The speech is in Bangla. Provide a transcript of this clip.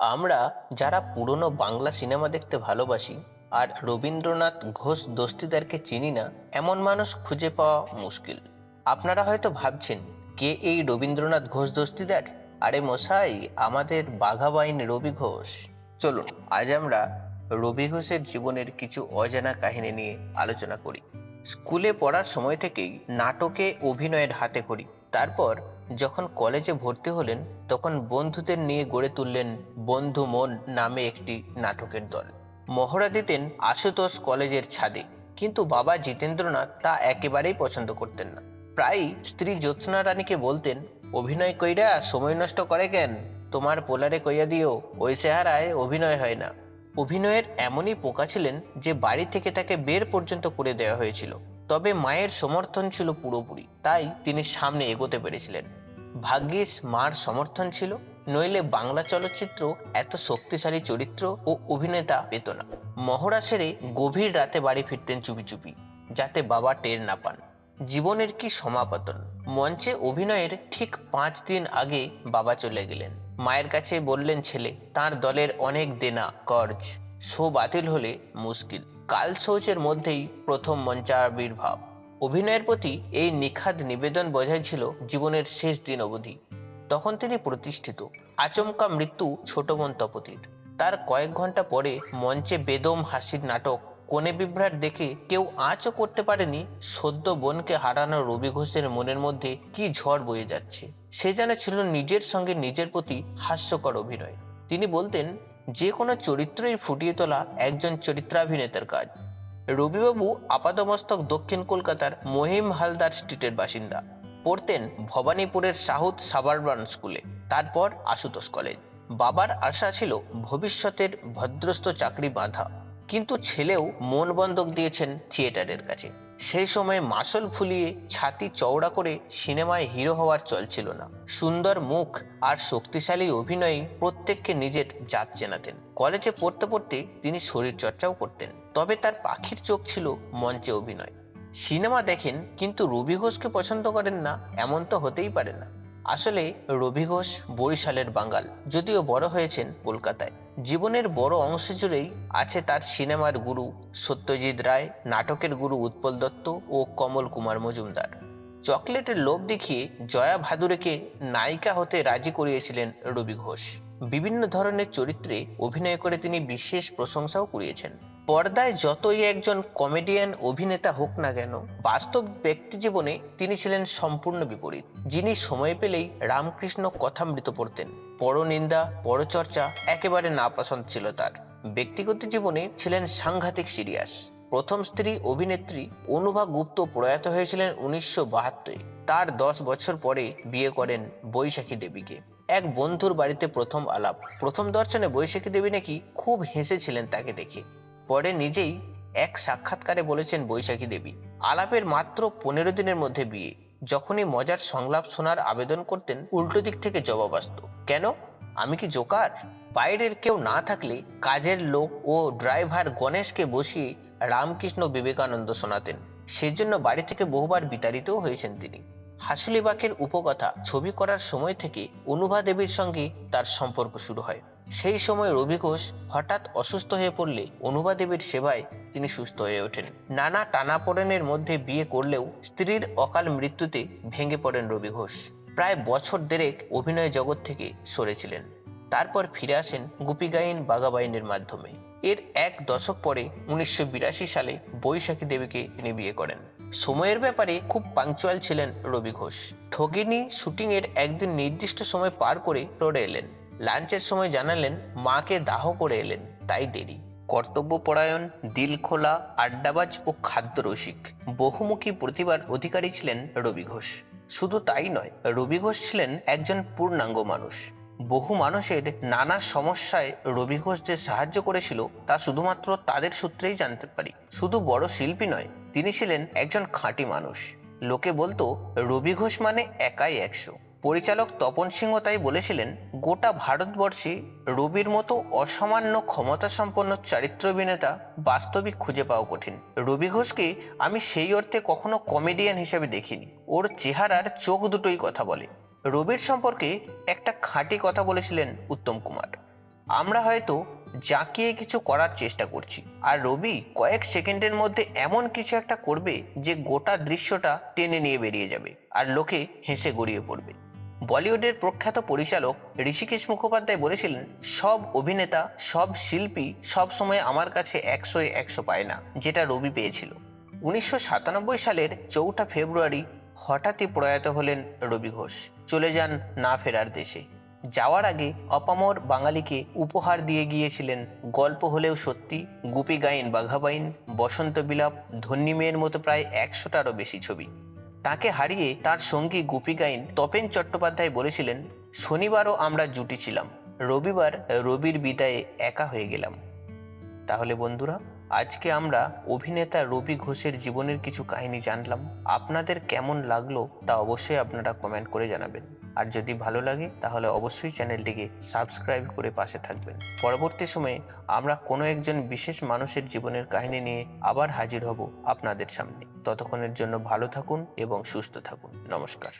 আমরা যারা পুরনো বাংলা সিনেমা দেখতে ভালোবাসি আর রবীন্দ্রনাথ ঘোষ দস্তিদারকে চিনি না, এমন মানুষ খুঁজে পাওয়া মুশকিল। আপনারা হয়তো ভাবছেন, কে এই রবীন্দ্রনাথ ঘোষ দস্তিদার? আরে মশাই, আমাদের বাঘাবাইন রবি ঘোষ। চলুন, আজ আমরা রবি ঘোষের জীবনের কিছু অজানা কাহিনী নিয়ে আলোচনা করি। স্কুলে পড়ার সময় থেকেই নাটকে অভিনয়ের হাতে খড়ি তারপর যখন কলেজে ভর্তি হলেন, তখন বন্ধুদের নিয়ে গড়ে তুললেন বন্ধু মন নামে একটি নাটকের দল। মহড়া দিতেন আশুতোষ কলেজের ছাদে, কিন্তু বাবা জিতেন্দ্রনাথ তা একেবারেই পছন্দ করতেন না। প্রায়ই স্ত্রী জ্যোৎস্না রানীকে বলতেন, অভিনয় কইরা সময় নষ্ট করে কেন? তোমার পোলারে কইয়া দিও, ওই চেহারায় অভিনয় হয় না। অভিনয়ের এমনই পোকা ছিলেন যে বাড়ি থেকে তাকে বের পর্যন্ত করে দেওয়া হয়েছিল। তবে মায়ের সমর্থন ছিল পুরোপুরি, তাই তিনি সামনে এগোতে পেরেছিলেন। ভাগ্যিস মার সমর্থন ছিল, নইলে বাংলা চলচ্চিত্র এত শক্তিশালী চরিত্র ও অভিনেতা পেত না। মহড়া সেরে গভীর রাতে বাড়ি ফিরতেন চুপি চুপি, যাতে বাবা টের না পান। জীবনের কি সমাপতন? মঞ্চে অভিনয়ের ঠিক পাঁচ দিন আগে বাবা চলে গেলেন। মায়ের কাছে বললেন, ছেলে, তার দলের অনেক দেনা, কর্জ শো বাতিল হলে মুশকিল। কাল শৌচের মধ্যেই প্রথম মঞ্চাবির্ভাব অভিনয়ের প্রতি এই নিখাদ নিবেদন বোঝাই ছিল জীবনের শেষ দিন অবধি। তখন তিনি প্রতিষ্ঠিত। আচমকা মৃত্যু ছোট বোন তপতির তার কয়েক ঘণ্টা পরে মঞ্চে বেদম হাসির নাটক কোণে বিভ্রাট দেখে কেউ আঁচও করতে পারেনি সদ্য বোনকে হারানো রবি ঘোষের মনের মধ্যে কি ঝড় বয়ে যাচ্ছে। সে যেন ছিল নিজের সঙ্গে নিজের প্রতি হাস্যকর অভিনয়। তিনি বলতেন যে কোনো চরিত্রই ফুটিয়ে তোলা একজন চরিত্রাভিনেতার কাজ। রবিবাবু আপাতমস্তক দক্ষিণ কলকাতার মহিম হালদার স্ট্রিটের বাসিন্দা। পড়তেন ভবানীপুরের সাউথ সাবারবান স্কুলে। তারপর আশুতোষ কলেজ। বাবার আশা ছিল ভবিষ্যতের ভদ্রস্থ চাকরি বাঁধা। কিন্তু ছেলেও মন বন্ধক দিয়েছেন থিয়েটারের কাছে। সেই সময় মাসল ফুলিয়ে ছাতি চওড়া করে সিনেমায় হিরো হওয়ার চল ছিল না। সুন্দর মুখ আর শক্তিশালী অভিনয়ে প্রত্যেককে নিজের জাত চেনাতেন। কলেজে পড়তে পড়তে তিনি শরীর চর্চাও করতেন। তবে তার পাখির চোখ ছিল মঞ্চে অভিনয়। সিনেমা দেখেন কিন্তু রবি ঘোষকে পছন্দ করেন না, এমন তো হতেই পারে না। আসলে রবি ঘোষ বরিশালের বাঙাল, যদিও বড় হয়েছেন কলকাতায়। জীবনের বড় অংশ জুড়েই আছে তার সিনেমার গুরু সত্যজিৎ রায়, নাটকের গুরু উৎপল দত্ত ও কমল কুমার মজুমদার। চকলেটের লোভ দেখিয়ে জয়া ভাদুরেকে নায়িকা হতে রাজি করিয়েছিলেন রবি ঘোষ। বিভিন্ন ধরনের চরিত্রে অভিনয় করে তিনি বিশেষ প্রশংসাও কুড়িয়েছেন। পর্দায় যতই একজন কমেডিয়ান অভিনেতা হোক না কেন, বাস্তব ব্যক্তি জীবনে তিনি ছিলেন সম্পূর্ণ বিপরীত। যিনি সময় পেলেই রামকৃষ্ণ কথামৃত পড়তেন। পরনিন্দা, পরচর্চা একেবারে নাপসন্দ ছিল তার। ব্যক্তিগত জীবনে ছিলেন সাংঘাতিক সিরিয়াস। প্রথম স্ত্রী অভিনেত্রী অনুভা গুপ্ত প্রয়াত হয়েছিলেন উনিশশো বাহাত্তরে। তার দশ বছর পরে বিয়ে করেন বৈশাখী দেবীকে। এক বন্ধুর বাড়িতে প্রথম আলাপ। প্রথম দর্শনে বৈশাখী দেবী নাকি খুব হেসেছিলেন তাকে দেখে। পরে নিজেই এক সাক্ষাৎকারে বলেছেন বৈশাখী দেবী, আলাপের মাত্র পনেরো দিনের মধ্যে বিয়ে। যখনই মজার সংলাপ শোনার আবেদন করতেন, উল্টো দিক থেকে জবাব আসত। কেন? আমি কি জোকার? বাইরের কেউ না থাকলে কাজের লোক ও ড্রাইভার গণেশকে বসিয়ে রামকৃষ্ণ বিবেকানন্দ শোনাতেন। সেজন্য বাড়ি থেকে বহুবার বিতাড়িতও হয়েছেন তিনি। হাসুলিবাকের উপকথা ছবি করার সময় থেকে অনুভা দেবীর সঙ্গে তার সম্পর্ক শুরু হয়। সেই সময় রবি ঘোষ হঠাৎ অসুস্থ হয়ে পড়লে অনুভা দেবীর সেবায় তিনি সুস্থ হয়ে ওঠেন। নানা টানাপোড়েনের মধ্যে বিয়ে করলেও স্ত্রীর অকাল মৃত্যুতে ভেঙে পড়েন রবি ঘোষ। প্রায় বছর দেড়েক অভিনয় জগৎ থেকে সরেছিলেন। তারপর ফিরে আসেন গুপি গাইন বাগাবাইনের মাধ্যমে। এর এক দশক পরে উনিশশো বিরাশি সালে বৈশাখী দেবীকে তিনি বিয়ে করেন। সময়ের ব্যাপারে খুব পাংচুয়াল ছিলেন রবি ঘোষ। ঠগিনী শুটিংয়ের একদিন নির্দিষ্ট সময় পার করে রোডে এলেন। লাঞ্চের সময় জানালেন, মাকে দাহ করে এলেন, তাই দেরি। কর্তব্যপরায়ণ দিল খোলা, আড্ডাবাজ ও খাদ্য রসিক। বহুমুখী প্রতিভার অধিকারী ছিলেন রবি ঘোষ। শুধু তাই নয়, রবি ঘোষ ছিলেন একজন পূর্ণাঙ্গ মানুষ। বহু মানুষের নানা সমস্যায় রবি ঘোষ যে সাহায্য করেছিল, তা শুধুমাত্র তাদের সূত্রেই জানতে পারি। শুধু বড় শিল্পী নয়, তিনি ছিলেন একজন খাঁটি মানুষ। লোকে বলতো, রবি ঘোষ মানে একাই একশো। পরিচালক তপন সিংহ তাই বলেছিলেন, গোটা ভারতবর্ষে রবির মতো অসামান্য ক্ষমতা সম্পন্ন চারিত্র অভিনেতা বাস্তবিক খুঁজে পাওয়া কঠিন। রবি ঘোষকে আমি সেই অর্থে কখনো কমেডিয়ান হিসেবে দেখিনি। ওর চেহারার চোখ দুটোই কথা বলে। রবির সম্পর্কে একটা খাঁটি কথা বলেছিলেন উত্তম কুমার। আমরা হয়তো জাঁকিয়ে কিছু করার চেষ্টা করছি, আর রবি কয়েক সেকেন্ডের মধ্যে এমন কিছু একটা করবে যে গোটা দৃশ্যটা টেনে নিয়ে বেরিয়ে যাবে, আর লোকে হেসে গড়িয়ে পড়বে। বলিউডের প্রখ্যাত পরিচালক ঋষিকেশ মুখোপাধ্যায় বলেছিলেন, সব অভিনেতা, সব শিল্পী সব সময় আমার কাছে একশোয় একশো পায় না যেটা রবি পেয়েছিল। উনিশশো সাতানব্বই সালের চৌঠা ফেব্রুয়ারি হঠাৎই প্রয়াত হলেন রবি ঘোষ। চলে যান না ফেরার দেশে। যাওয়ার আগে অপামর বাঙালিকে উপহার দিয়ে গিয়েছিলেন গল্প হলেও সত্যি, গুপি গাইন বাঘাবাইন, বসন্ত বিলাপ, ধন্যী মেয়ের মতো প্রায় একশোটারও বেশি ছবি। তাকে হারিয়ে তার সঙ্গী গুপি গাইন তপেন চট্টোপাধ্যায় বলেছিলেন, শনিবারও আমরা জুটি ছিলাম। রবিবার রবির বিদায়ে একা হয়ে গেলাম। তাহলে বন্ধুরা, আজকে আমরা অভিনেতা রবি ঘোষের জীবনের কিছু কাহিনী জানলাম। আপনাদের কেমন লাগল তা অবশ্যই আপনারা কমেন্ট করে জানাবেন। আর যদি ভালো লাগে, তাহলে অবশ্যই চ্যানেলটিকে সাবস্ক্রাইব করে পাশে থাকবেন। পরবর্তী সময়ে আমরা কোনো একজন বিশেষ মানুষের জীবনের কাহিনী নিয়ে আবার হাজির হব আপনাদের সামনে। ততক্ষণের জন্য ভালো থাকুন এবং সুস্থ থাকুন। নমস্কার।